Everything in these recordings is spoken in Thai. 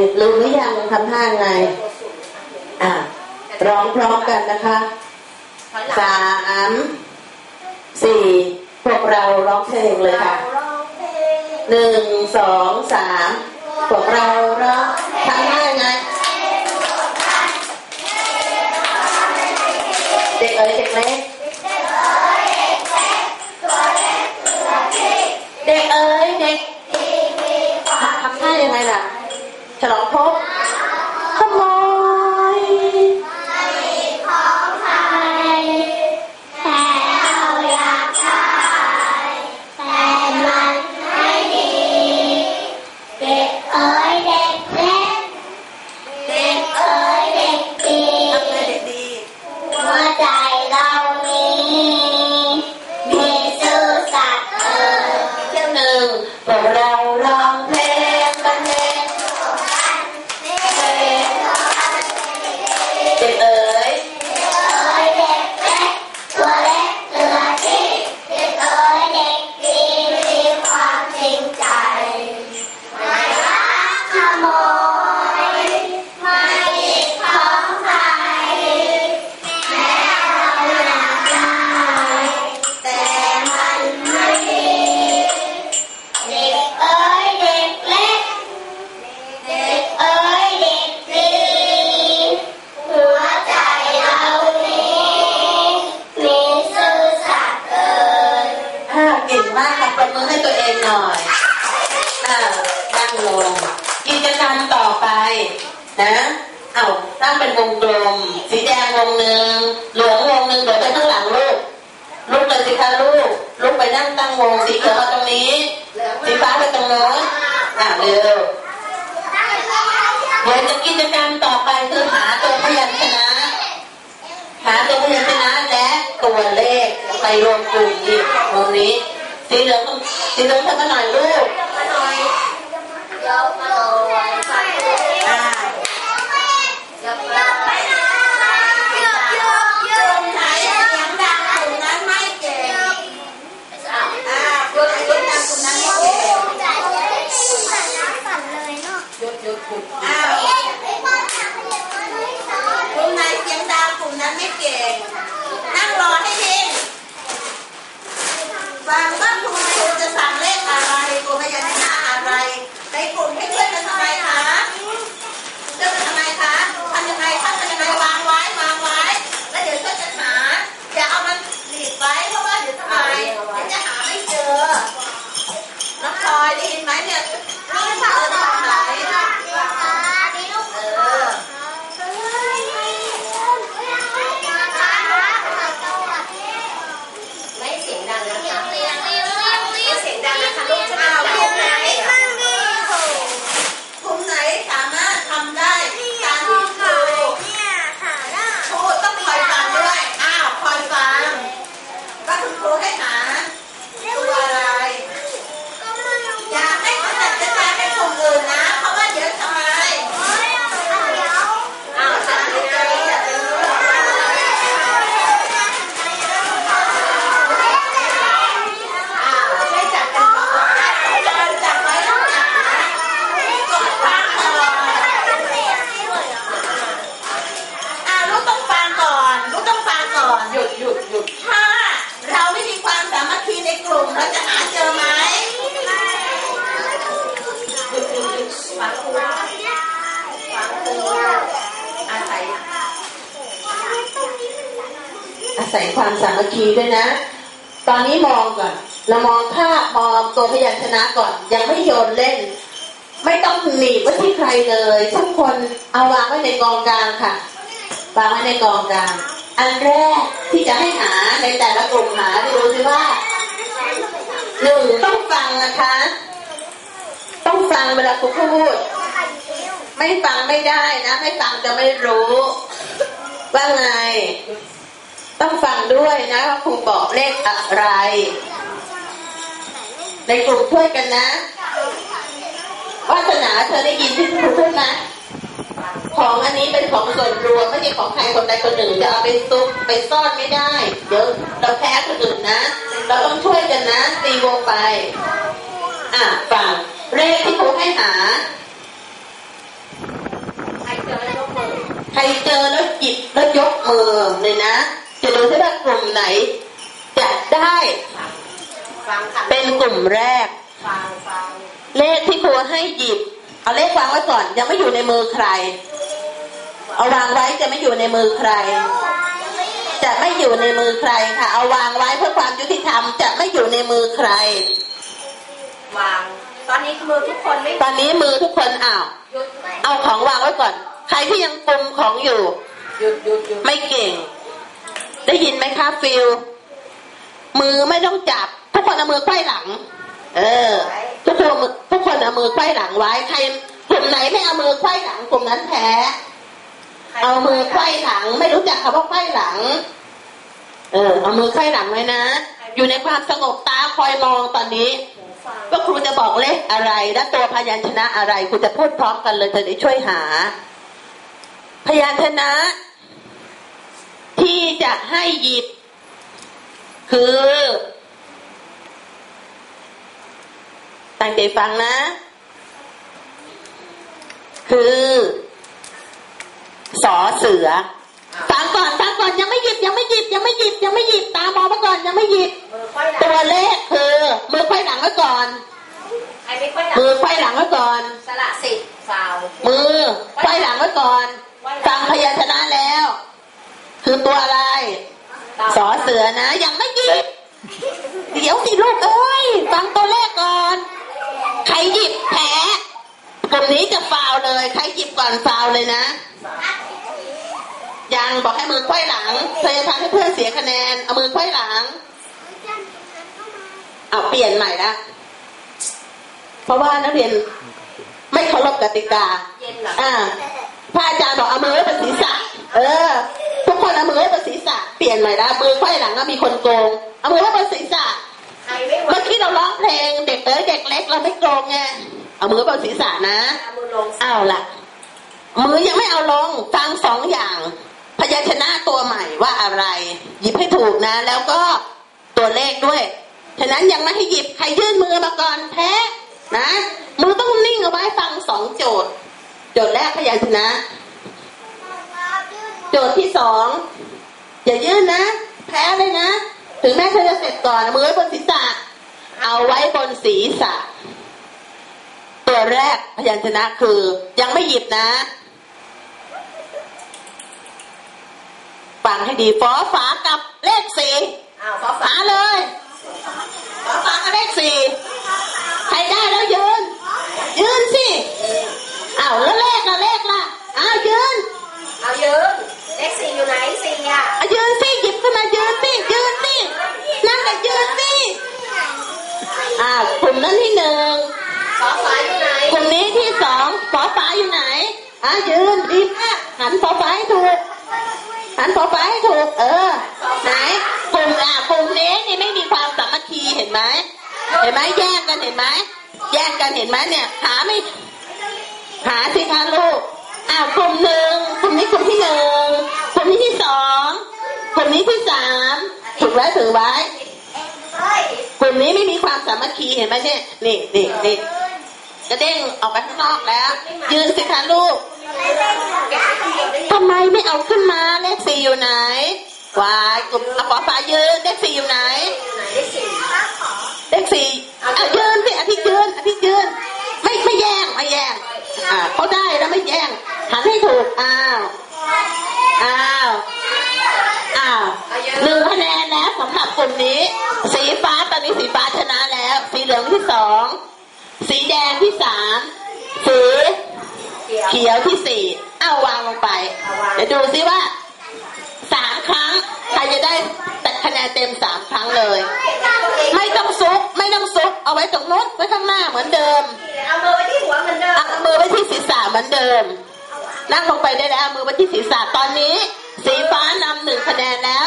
รู้หรือยังทำท่าไง อะร้องพร้อมกันนะคะ สาม สี่ พวกเราร้องเพลงเลยค่ะ หนึ่ง สอง สาม พวกเราร้องทำท่า เร็วเดี๋ยวจะกิจกรรมต่อไปคือหาตัวพยัญชนะ หาตัวพยัญชนะและตัวเลขไปรวมกลุ่มอีตรงนี้สีเหลืองสีเหลืองทำมาหน่อยลูกยวมาหน่อย ความสามัคคีด้วยนะ ตอนนี้มองก่อน เรามองภาพมองตัวพยัญชนะก่อน ยังไม่โยนเล่น ไม่ต้องหนีไว้ที่ใครเลย ทุกคนเอาวางไว้ในกองกลางค่ะ วางไว้ในกองกลาง อันแรกที่จะให้หาในแต่ละกลุ่มหาดูสิว่าหนึ่งต้องฟังนะคะ ต้องฟังเวลาครูพูด ไม่ฟังไม่ได้นะ ไม่ฟังจะไม่รู้ ว่าไง ต้องฟังด้วยนะว่าครูบอกเลขอะไร ในกลุ่มช่วยกันนะวาสนาเธอได้ยินที่ครูพูดไหมของอันนี้เป็นของส่วนรวมไม่ใช่ของใครคนใดคนหนึ่งจะเอาไปซุกไปซ่อนไม่ได้ เดี๋ยวเราแพ้คนอื่นนะ เราต้องช่วยกันนะตีวงไป อะฟังเลขที่ครูให้หา ใครเจอแล้วยกมือใครเจอแล้วหยิบแล้วยกมือเลยนะ จะดูที่ว่ากลุ่มไหน จะได้ฟังค่ะเป็นกลุ่มแรกฟังฟังเลขที่ครูให้หยิบ เอาเลขวางไว้ก่อน ยังไม่อยู่ในมือใคร เอาวางไว้จะไม่อยู่ในมือใคร จะไม่อยู่ในมือใครค่ะ เอาวางไว้เพื่อความยุติธรรมจะไม่อยู่ในมือใคร วาง ตอนนี้มือทุกคนไม่ ตอนนี้มือทุกคนอ้าวหยุดเอาของวางไว้ก่อน ใครที่ยังกุมของอยู่หยุดหยุดหยุดไม่เก่ง ได้ยินไหมคะฟิลมือไม่ต้องจับ ทุกคนเอามือไขว้หลัง เออ ทุกคนมือทุกคนเอามือไขว้หลังไว้ใครกลุ่มไหนไม่เอามือไขว้หลังกลุ่มนั้นแพ้เอามือไขว้หลัง ไม่รู้จักคำว่าไขว้หลัง เออ เอามือไขว้หลังไว้นะ อยู่ในความสงบตาคอยมองตอนนี้หูฟังว่าครูจะบอกเลขอะไร และตัวพยัญชนะอะไรครูจะพูดพร้อมกันเลยจะได้ช่วยหา พยัญชนะ ที่จะให้หยิบ คือ ตั้งใจฟังนะ คือสอเสือฟังก่อนฟังก่อนยังไม่หยิบยังไม่หยิบยังไม่หยิบยังไม่หยิบตามองมาก่อนยังไม่หยิบมือค่อยหลัตัวงเลขคือมือไขว้หลังไว้ก่อนใครไม่ค่อยหลังมือไขว้หลังไว้ก่อนสละสิทธิ์ฟาวมือไขว้หลังไว้ก่อนฟังพยัญชนะแล้วคื อตัวอะไร สอเสือนะยังไม่หยิบ เดี๋ยวสิลูกเอ้ย ฟังตัวเลขก่อน ใครหยิบแพ้กลุ่มนี้จะฟาวเลย ใครหยิบก่อนฟาวเลยนะ ยังบอกให้มือไขว้หลังเธอจะทำให้เพื่อนเสียคะแนน เอามือไขว้หลัง เอาเปลี่ยนใหม่ละเพราะว่านักเรียนไม่เคารพกติกาเย็นเหรออ่าพระอาจารย์บอกเอามือไว้บนศีรษะ เออ ทุกคนเอามือไว้บนศีรษะเปลี่ยนใหม่ละมือไขว้หลังก็มีคนโกงเอามือไว้บนศีรษะใครไม่ไหวเมื่อกี้เราร้องเพลงเด็กเอ๋ยเด็กเล็กเราไม่โกงไงเอามือไว้บนศีรษะนะเอามือลงเอาละมือยังไม่เอาลงฟังสองอย่าง พยัญชนะตัวใหม่ว่าอะไร หยิบให้ถูกนะ แล้วก็ตัวเลขด้วยฉะนั้นยังไม่ให้หยิบใครยื่นมือมาก่อนแพ้นะมือต้องนิ่งเอาไว้ฟังสองโจทย์ โจทย์แรกพยัญชนะ โจทย์ที่สองอย่ายื่นนะ แพ้เลยนะ ถึงแม้เธอจะเสร็จก่อนมือไว้บนศีรษะ เอาไว้บนศีรษะ ตัวแรกพยัญชนะคือ ยังไม่หยิบนะฟังให้ดีฟอฝากับเลขสี่อ้าวฟ้าฝาเลย ยืนดีมากหันฝอฟ้าให้ถูกหันฝอฟ้าให้ถูก เออ ไหนกลุ่มอะกลุ่มนี้นี่ไม่มีความสามัคคีเห็นไหมเห็นไหมแยกกันเห็นไหมแยกกันเห็นไหมเนี่ย หาไม่ หาสิคะลูกอ้าวกลุ่มหนึ่งกลุ่มนี้กลุ่มที่หนึ่งกลุ่มนี้ที่สองกลุ่มนี้ที่สามถูกแล้ถือไว้กลุ่มนี้ไม่มีความสามัคคีเห็นไหมเนี่ยนี่นี่นี่กระเด้งออกไปข้างนอกแล้ว ยืนสิคะลูก ทำไมไม่เอาขึ้นมาเลขสี่อยู่ไหนวายกลุ่มเอาปอฟ้ายืนเลขสี่อยู่ไหนเลขสี่เลขสี่อายืนสิอาทิตย์ยืนอาทิตย์ยืนไม่ไม่แย่งไม่แย่งอ่าเขาได้แล้วไม่แย่งหันให้ถูกอ้าวอ้าวอ้าวหนึ่งคะแนนแล้วสำหรับกลุ่มนี้ สีฟ้าตอนนี้สีฟ้าชนะแล้ว สีเหลืองที่สองสีแดงที่สามสี เขียวเขียวที่สี่เอาวางลงไป เดี๋ยวดูซิว่าสามครั้งใครจะได้แต่คะแนนเต็มสามครั้งเลย ไม่ต้องซุกไม่ต้องซุกเอาไว้ตรงนู้นไว้ข้างหน้าเหมือนเดิมเอามือไว้ที่หัวเหมือนเดิมเอามือไว้ที่ศีรษะเหมือนเดิม นั่งลงไปได้แล้วเอามือไว้ที่ศีรษะตอนนี้ สีฟ้านำหนึ่งคะแนนแล้ว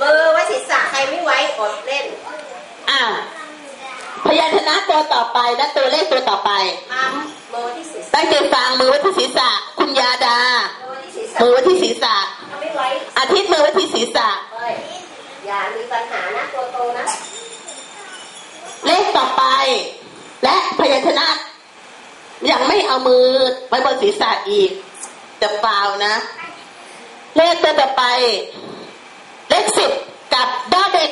มือไว้ศีรษะใครไม่ไว้กดเล่นอ้าวพยัญชนะตัวต่อไปและตัวเลขตัวต่อไป มัมมือไว้ที่ศีรษะตั้งใจฟังมือไว้ที่ศีรษะ คุณยาดา มือไว้ที่ศีรษะมือไว้ที่ศีรษะถ้าไม่ไว้อาทิตย์มือไว้ที่ศีรษะเฮ้ยอย่ามีปัญหานะตัวโตนะ เลขต่อไป และพยัญชนะยังไม่เอามือไว้บนศีรษะอีกจะเปล่านะ เลขตัวต่อไป เลขสิบกับดอเด็ก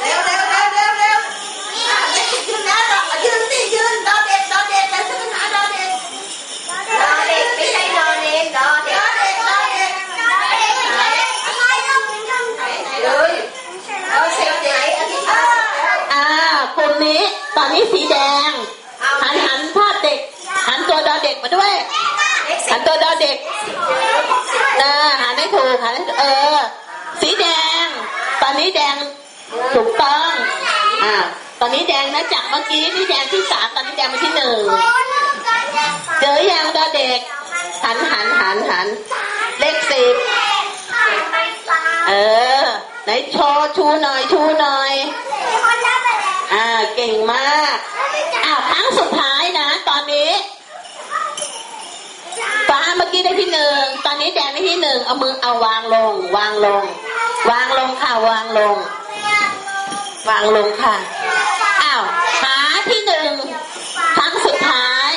เร็ว สีแดง หันหันภาพเด็ก หันตัวดอเด็กมาด้วย หันตัวดอเด็กนะหันให้ถูกหันให้เออ สีแดง ตอนนี้แดงถูกต้องอ่าตอนนี้แดงนะจากเมื่อกี้นี่แดงที่สามตอนนี้แดงมาที่หนึ่งเจอยังดอเด็ก หันหันหันหันเลขสิบเออไหนโชว์ชูหน่อยชูหน่อย อ่าเก่งมากอ้าวครั้งสุดท้ายนะ ตอนนี้ ฟ้าเมื่อกี้ได้ที่หนึ่งตอนนี้แดงได้ที่หนึ่งเอามือเอาวางลง วางลง วางลงค่ะวางลง วางลงค่ะอ้าวหาที่หนึ่งครั้งสุดท้าย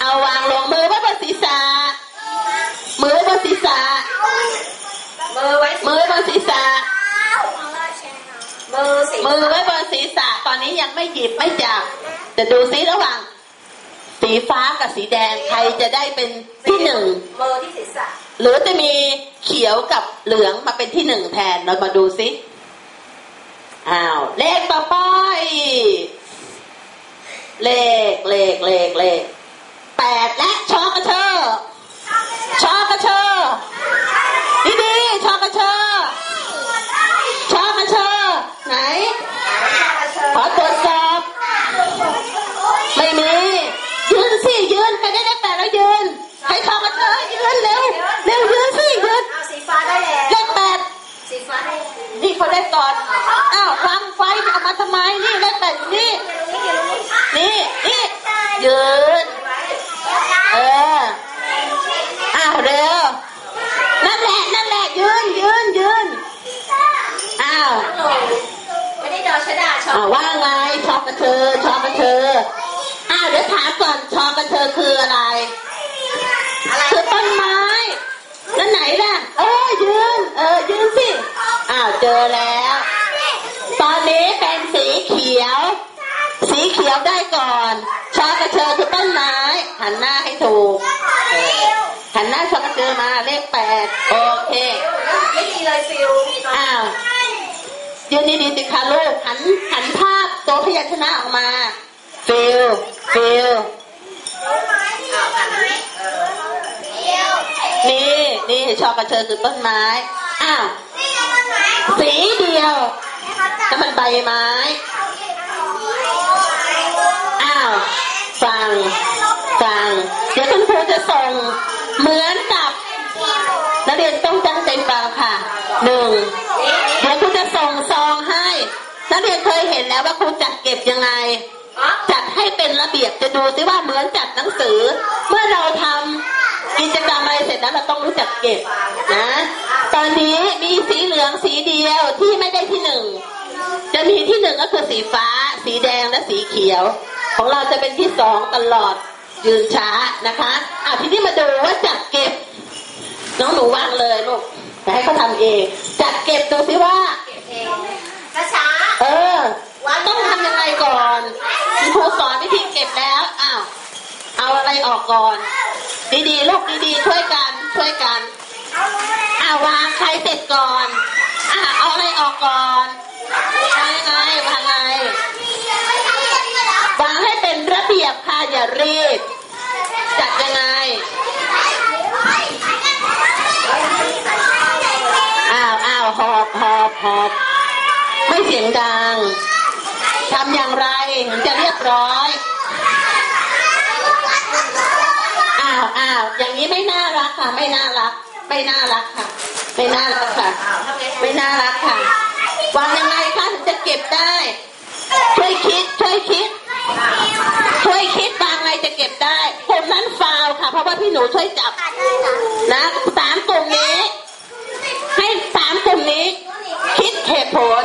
เอาวางลงมือไว้บนศีรษะมือไว้บนศีรษะมือไว้มือไว้บนศีรษะ มือสิมือไว้บนศีรษะตอนนี้ยังไม่หยิบไม่จับจะดูซิระหว่าง สีฟ้ากับสีแดงใครจะได้เป็นที่หนึ่งมือที่ศีรษะหรือจะมีเขียวกับเหลืองมาเป็นที่หนึ่งแทนเรามาดูซิอ้าวเลขต่อไปเลขเลขเลขเลขแปดและชอกระเชอชอกระเชอดีดีๆชอกระเชอชอกระเชอไหน ขอตรวจสอบ ไม่มี ยืน สิยืนใครได้เลขแปดแล้วยืนใครชอกระเชอยืนเร็วเร็วยืนสิยืนเอาสีฟ้าได้แล้วเลขแปดสีฟ้าได้แล้วนี่เขาได้ก่อนอ้าววางไฟเอามาทำไมนี่เลขแปดอยู่นี่นี่นี่ยืนเอออ้าวเร็วนั่นแหละนั่นแหละยืนยืนยืนอ้าวไม่ได้ดอชดาชออ่าบว่าไงชอบกระเธอชอบกระเธออ้าวเดี๋ยวถามก่อนชอบกระเธอคืออะไร อะไรคือต้นไม้นั่นไหนล่ะ เออยืน เออยืนสิอ้าวเจอแล้ว ตอนนี้เป็นสีเขียว สีเขียวได้ก่อนชอกระเชอคือต้นไม้หันหน้าให้ถูกหันหน้าชอกระเชอมาเลขแปดโอเคไม่ดีเลยฟิลอ้าวยืนดีๆสิคะลูกหันหันภาพตัวพยัญชนะออกมา ฟิลฟิลนี่นี่ชอกระเชอคือต้นไม้ อ้าวสีเดียวนั่นมันใบไม้ อ้าว ฟัง ฟัง เดี๋ยวคุณครูจะส่งเหมือนกับนักเรียนต้องตั้งใจฟังค่ะหนึ่งเดี๋ยวครูจะส่งซองให้ นักเรียนเคยเห็นแล้วว่าครูจัดเก็บยังไง จัดให้เป็นระเบียบจะดูซิว่าเหมือนจัดหนังสือ เมื่อเราทำกิจกรรมอะไรเสร็จแล้วเราต้องรู้จักเก็บนะ ตอนนี้มีสีเหลืองสีเดียวที่ไม่ได้ที่หนึ่งจะมีที่หนึ่งก็คือสีฟ้า สีแดงและสีเขียว ของเราจะเป็นที่สองตลอดยืนช้านะคะอะทีนี้มาดูว่าจัดเก็บ น้องหนูวางเลยลูกแต่ให้เขาทำเอง จัดเก็บดูซิว่าช้าเออว่าต้องทำยังไงก่อน ครูสอนวิธีเก็บแล้วอ้าวเอาอะไรออกก่อน ดีๆลูกดีๆช่วยกันช่วยกันอ่าววางใครเสร็จก่อนอ่าเอาอะไรออกก่อนวางไงวางไงวางให้เป็นระเบียบค่ะอย่ารีบจัดยังไงอ้าวอ้าวหอบหอบหอบไม่เสียงดังทำอย่างไร ถึงจะเรียบร้อยอ้าวอ้าวอย่างนี้ไม่น่ารักค่ะ ไม่น่ารัก ไม่น่ารักค่ะ ไม่น่ารักค่ะไม่น่ารักค่ะวางยังไงคะถึงจะเก็บได้ ช่วยคิดช่วยคิด ช่วยคิดวางอะไงจะเก็บได้คนนั้นฟาวค่ะ เพราะว่าพี่หนูช่วยจับนะสามกลุ่มนี้ ให้สามกลุ่มนี้ คิดเหตุผล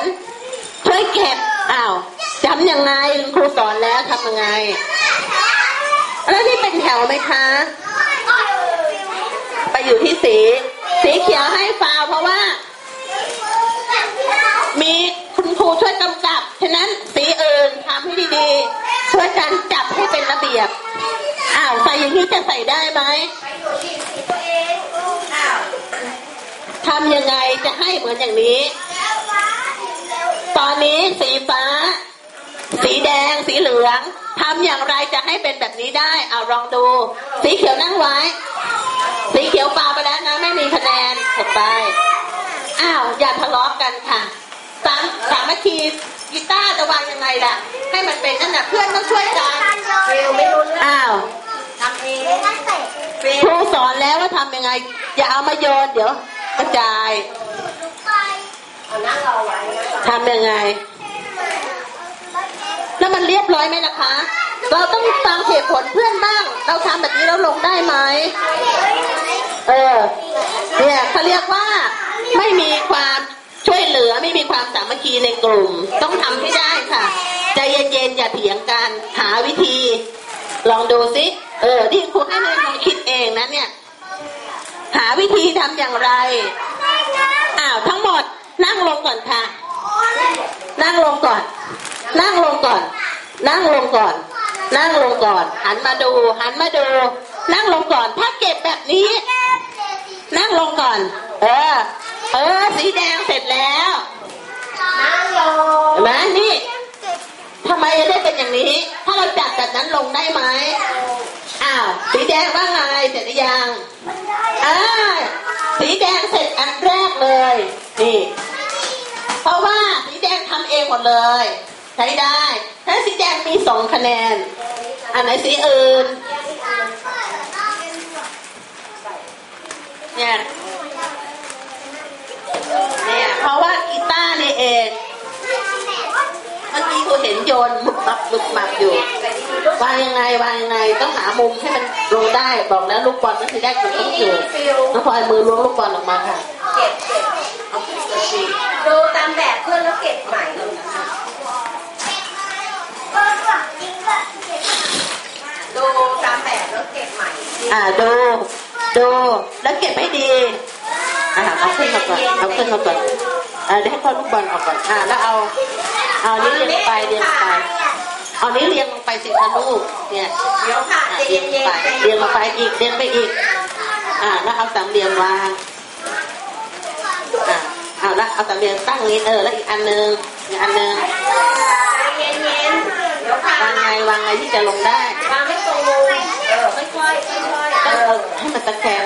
ช่วยเก็บอ้าวำยังไงครูสอนแล้วทำยังไง แล้วนี่เป็นแถวไหมคะ ไปอยู่ที่สี สีเขียวให้ฟาวเพราะว่า มีคุณครูช่วยกำกับ ฉะนั้นสีอื่นทำให้ดีๆ ช่วยกันจับให้เป็นระเบียบ อ้าวใส่อย่างนี้จะใส่ได้ไหมอ้าวทำยังไงจะให้เหมือนอย่างนี้ ตอนนี้สีฟ้า สีแดงสีเหลืองทำอย่างไรจะให้เป็นแบบนี้ได้ เอาลองดู สีเขียวนั่งไว้ สีเขียวปาไปแล้วนะไม่มีคะแนนถูกไป อ้าว อย่าทะเลาะกันค่ะสามสามัคคีกีตาร์จะวางยังไงล่ะ ให้มันเป็นนั่นน่ะเพื่อนต้องช่วยกันฟิลไม่รู้เรื่องอ้าวทำเองฟิลครูสอนแล้วว่าทำยังไง อย่าเอามาโยนเดี๋ยว กระจายเอานั่งรอไว้นะทำยังไง แล้วมันเรียบร้อยไหมล่ะคะ เราต้องฟังเหตุผลเพื่อนบ้าง เราทำแบบนี้เราลงได้ไหมเออเนี่ยเขาเรียกว่าไม่มีความช่วยเหลือไม่มีความสามัคคีในกลุ่ม ต้องทำให้ได้ค่ะใจเย็นๆอย่าเถียงกันหาวิธี ลองดูสิเออที่ครูให้เรียนลองคิดเองนะเนี่ย หาวิธีทำอย่างไรอ้าวทั้งหมดนั่งลงก่อนค่ะ นั่งลงก่อน นั่งลงก่อน นั่งลงก่อน นั่งลงก่อน หันมาดู หันมาดู นั่งลงก่อน ถ้าเก็บแบบนี้ นั่งลงก่อน เออ เออ สีแดงเสร็จแล้ว นั่งรอเห็นไหมนี่ทำไมได้เป็นอย่างนี้ ถ้าเราจับแบบนั้นลงได้ไหมอ้าว สีแดงว่าไง เสร็จหรือยังอ่าสีแดงเสร็จอันแรกเลย นี่ เพราะว่าสีแดงทำเองหมดเลย ใช้ได้ถ้าสีแดงมีสองคะแนน อันไหนสีอื่น เนี่ย เนี่ย เพราะว่ากีตาร์นี่เองเมื่อกี้ครูเห็นโยนบุกมับบุกมับอยู่ วางยังไงวางยังไงต้องหามุมให้มันลงได้ บอกแล้วลูกบอลก็คือได้คุณต้องอยู่ฟิลน้องพลอยมือล้วงลูกบอลออกมาค่ะ เก็บเก็บเอาขึ้นตัวชีดูตามแบบเพื่อนแล้วเก็บใหม่ ดูตามแบบแล้วเก็บใหม่อ่าดูดูแล้วเก็บให้ดีอ่าเอาขึ้นมาก่อนเอาขึ้นมาก่อนอ่าเดี๋ยวให้พ่อลูกบอลออกก่อนอ่าแล้วเอาเอานี้วเรียงไปเรียงไปเอานี้วเรียงลงไปสิคะลูกเนี่ยเดี๋ยวค่ะอะใจเรีเย็ยงนไปๆเรียงลงไปอีกเรียงไปอีกอ่าแล้วเอาสามเหลี่ยมวางอ่าเอาแล้วเอาสามเหลี่ยมตั้งนี้เออแล้วอีกอันหนึงอีกอันหนึงใจเย็นๆเดี๋ยวค่ะวางไงวางไงที่จะลงได้วางไม่ตรงมุมเออค่อยๆค่อยๆก็เอเอาอให้มันตะแคง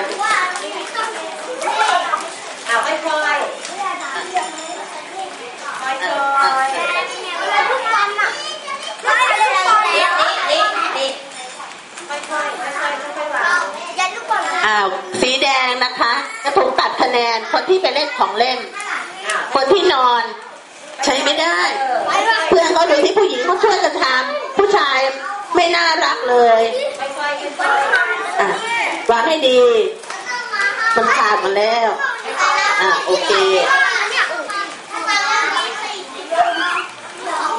เอาค่อยๆค่อยอ่าๆอ่านี่นี่นี่ค่อยๆค่อยๆค่อยๆวางอ้าวสีแดงนะคะจะถูกตัดคะแนนคนที่ไปเล่นของเล่นอ้าวคนที่นอน ใช้ไม่ได้ เพื่อนเขาดูที่ผู้หญิงเขาช่วยกันทำผู้ชาย ไม่น่ารักเลยอะวางให้ดีมันขาดมาแล้วอะโอเค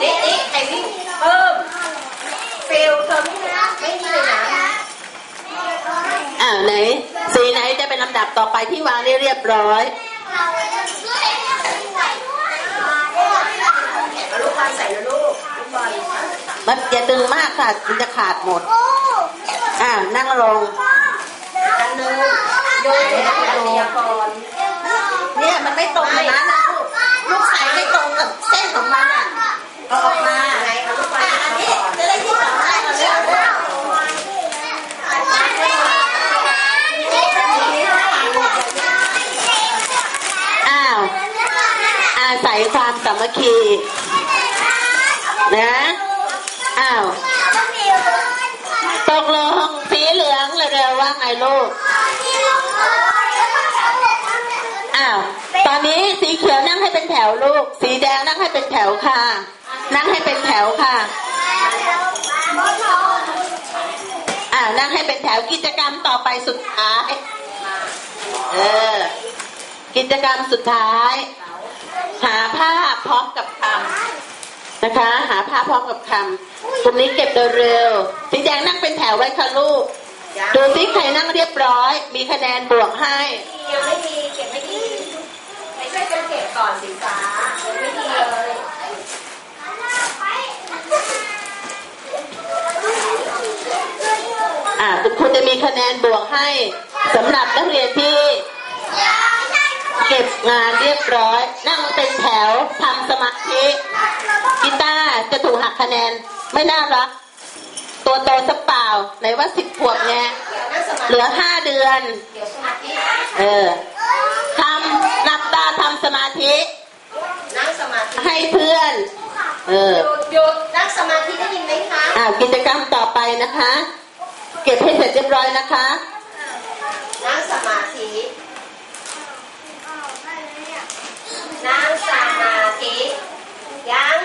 นี่นี่ไอ้วิ่งเพิ่มฟิลเธอไม่นะไม่มีเลยนะอ่าไหนสีไหนจะเป็นลำดับต่อไปที่วางได้เรียบร้อยเอาลูกบอลใส่ลูกลูกบอล มันอย่าดึงมากค่ะมันจะขาดหมด อ่านั่งลงอันหนึงโยนให้นักเรียนก่อนเนี่ยมันไม่ตรงกับนั้นนะลูกลูกใส่ไม่ตรงกับเส้นของมันอะเอาออกมาไหนเอาลูกบอลอะมาอันนี้ก่อนจะได้ที่สองได้เอาเร็วเร็วอ้าวอาศัยความสามัคคีนะ อ้าวตกลงสีเหลืองเร็วๆว่าไงลูก อ้าว ตอนนี้สีเขียวนั่งให้เป็นแถวลูก สีแดงนั่งให้เป็นแถวค่ะ นั่งให้เป็นแถวค่ะอ่านั่งให้เป็นแถวกิจกรรมต่อไปสุดท้าย เออ กิจกรรมสุดท้าย หาภาพพร้อมกับคำ นะคะ หาภาพพร้อมกับคำกลุ่มนี้เก็บเร็วๆสีแดงนั่งเป็นแถวไว้ค่ะลูก ดูสิใครนั่งเรียบร้อย มีคะแนนบวกให้ยังไม่มีเก็บไม่ดีไปช่วยกันเก็บก่อนสีฟ้ายังไม่ดีเลยอ่าคุณครูจะมีคะแนนบวกให้สำหรับนักเรียนที่ เก็บงานเรียบร้อย นั่งเป็นแถวทำสมาธิกีตาร์จะถูกหักคะแนนไม่น่ารัก ตัวโตสักเปล่าไหนว่าสิบขวบไงเดี๋ยวนั่งสมาเหลือห้าเดือนเดี๋ยวสมาธิเออทำหลับตาทำสมาธินั่งสมาธิให้เพื่อน เออหยุดหยุดนั่งสมาธิได้ยินไหมคะอ่ากิจกรรมต่อไปนะคะ เก็บให้เสร็จเรียบร้อยนะคะนั่งสมาธิ นั่งสมาธิยัง